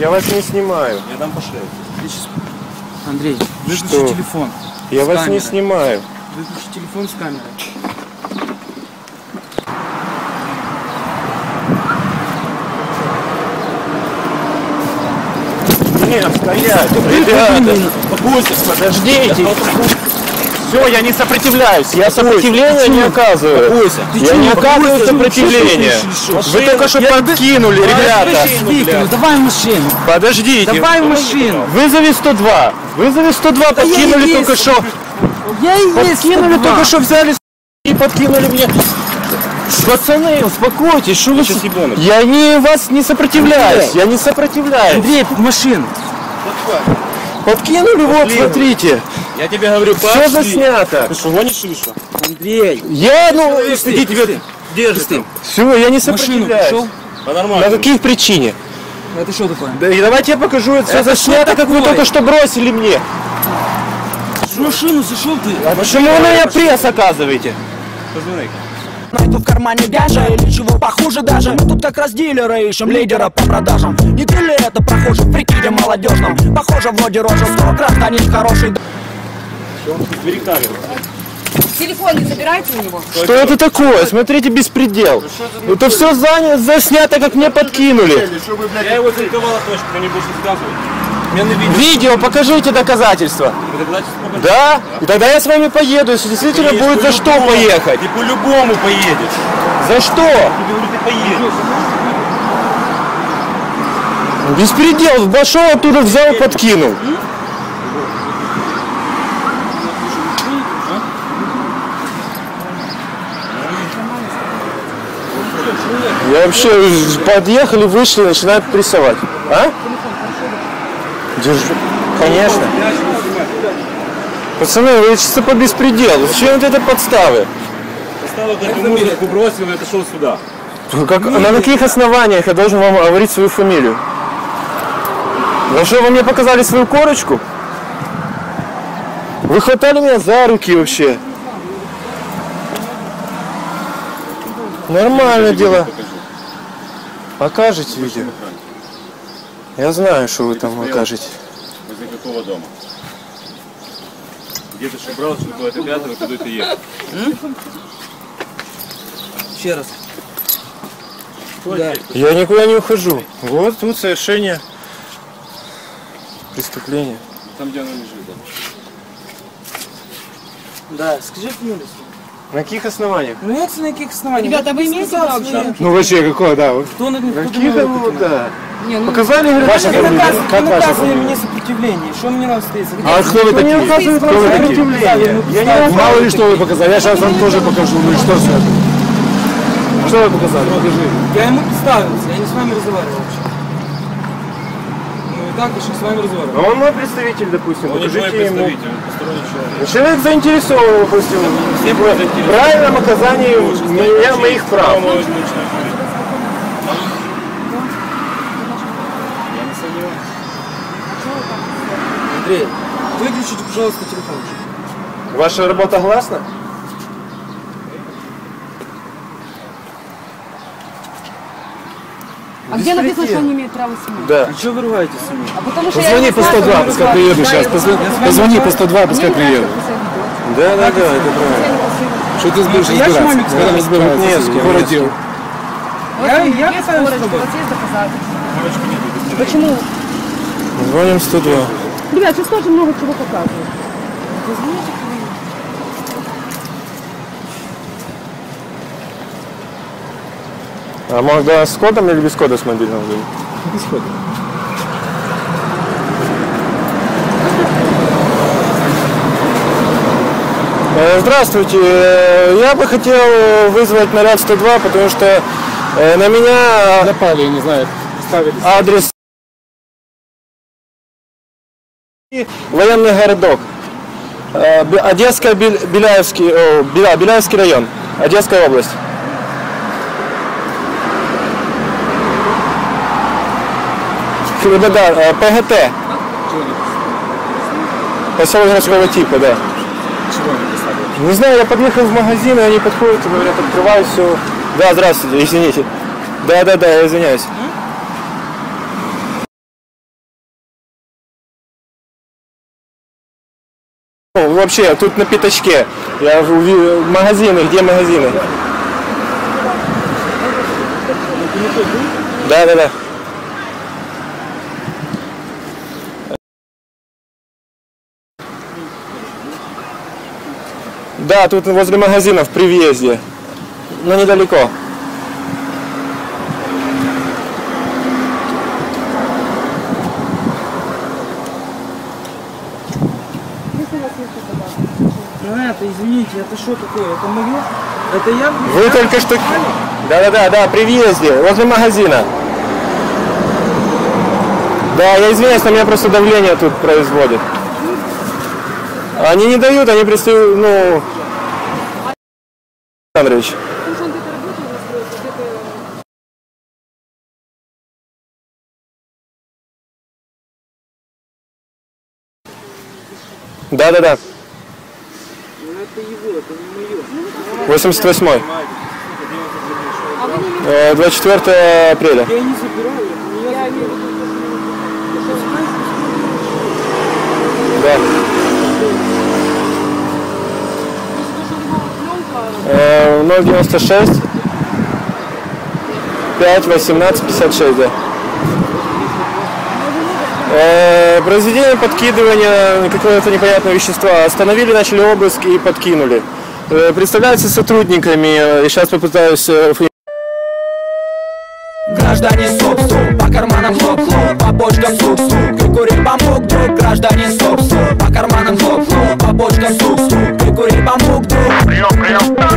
Я вас не снимаю. Я дам по шее. Андрей, выключи Что? телефон. Я вас не снимаю. Выключи телефон с камерой. Нет, стоять. Ребята, подождите. Все, я не сопротивляюсь. Я сопротивления не оказываю. Я не оказываю сопротивления. Вы только что подкинули, ребята. Ну давай машину. Подождите. Давай машину. Вызови 102. Вызови 102, подкинули и только что. Я и есть. Подкинули 102. только что, взяли и подкинули мне. Пацаны, успокойтесь, что вы... Я не вас не сопротивляюсь, я не сопротивляюсь. Андрей, в машину. Подкинули, вот, смотрите. Я тебе говорю, Все пошли. заснято. Ты что, гонишь или что? Андрей. Я, ну, Иди тебя. Держи ты. все, я не Машину сопротивляюсь. пошел. По На каких причине? Это что такое? Да и давайте я покажу, это все Это заснято, что как вы только что бросили мне. Машину зашел ты. А почему вы на меня пресс оказываете? Позвони. Найду в кармане бяжа или чего похуже даже Мы тут как раз дилера ищем лидера по продажам Не ты ли это прохожий в прикиде молодежном Похоже вроде рожа сто гражданин хороший Бери камеру. Телефон не забирайте у него. Что это такое? Смотрите, беспредел. Это все заснято, как мне подкинули. Я его заинтриговала точку, но не будешь рассказывать. Видео. Покажите доказательства. Да? И тогда я с вами поеду, если действительно будет за что поехать. Ты по-любому поедешь. За что? Беспредел, пошел оттуда, взял, подкинул. Я вообще подъехали, вышли, начинают прессовать. А? Держу. Конечно. Пацаны, вы чисто по беспределу. Зачем вот это подставы? Поставил эту музыку, бросил и отошел сюда. Как- на каких основаниях я должен вам говорить свою фамилию? За что вы мне показали свою корочку? Вы хватали меня за руки вообще. Нормально дело. Покажете видео? Я знаю, что вы там покажете. Возле какого дома? Где ты что брал, что это пятого, куда ты ехал? Еще раз. Я никуда не ухожу. Вот тут совершение преступления. Там, где она лежит, да. Да, скажи фамилию. На каких основаниях? Ну нет на каких основаниях. Ребята, вы имеете право Ну вообще какое, да. Кто на Каких ну, да. Не, ну, Показали, говорят, ваша фамилия. наказ- Как ты ваша наказывай фамилия? мне сопротивление. Что мне надо встретиться? А кто вы такие? Кто вы такие? сопротивление. Я не Мало ли что вы показали, я сейчас вам тоже покажу. Ну и что с этого? Что вы показали? Покажи. Я ему представился, я не с вами разговаривал вообще. Ну и так, сейчас с вами разговариваю. А он мой представитель, допустим, Он не твой покажите ему. представитель, он посторонний человек. Человек заинтересован, допустим, в правильном оказании меня, моих прав. Кому возьму человек? Я не сомневаюсь. Андрей, выключите, пожалуйста, телефон. Ваша работа гласна? а где написано, что он не имеет права снимать? Да. А что вы ругаетесь со мной? А потому что Позвони я по 102, пускай приеду сейчас. Позвони по 102, пускай приеду. Да, да, да, это правильно. Что ты будешь Я ж маме разбираться? Когда разбираться Не с в кем, городе? Я, я Есть пытаюсь с корочка, тобой. вот есть доказательства. Почему? Звоним 102. Ребят, сейчас тоже много чего показывают. А можно с кодом или без кода с мобильного? Без хода. Э, Здравствуйте. Э, Я бы хотел вызвать наряд 102, потому что э, на меня Напали, я не знаю, ставили. адрес военный городок. Э, Одесская, Беляевский, Беля- Беляевский район, Одесская область. Да, э, ПГТ. Поселок городского типа, да. Не знаю, я подъехал в магазин, и они подходят и говорят, открываю все. Да, здравствуйте, извините. Да, да, да, я извиняюсь. Вообще, тут на пятачке. Я увидел магазины, где магазины? Да, да, да. Да, тут возле магазинов при въезде. Но недалеко. Ну это, извините, это что такое? Это мое? Это я? Вы только что... Да, да, при въезде, возле магазина. Да, я извиняюсь, на меня просто давление тут производит. Они не дают, они пристают, ну... Александрович. Да, да, да. Ну это его, это не мое. 88 Э, 24 апреля. Я не забираю, это не я забираю. Да. Э, 096 5 18 56, да. Э, произведение подкидывания какого-то непонятного вещества. Остановили, начали обыск и подкинули. Э, представляются сотрудниками, э, и сейчас попытаюсь... Э, граждане суп-суп, по карманам хлоп-хлоп, по почкам суп-суп, прикурить друг, граждане суп-суп, по карманам хлоп-хлоп, по почкам суп-суп, прикурить друг. Прием, прием.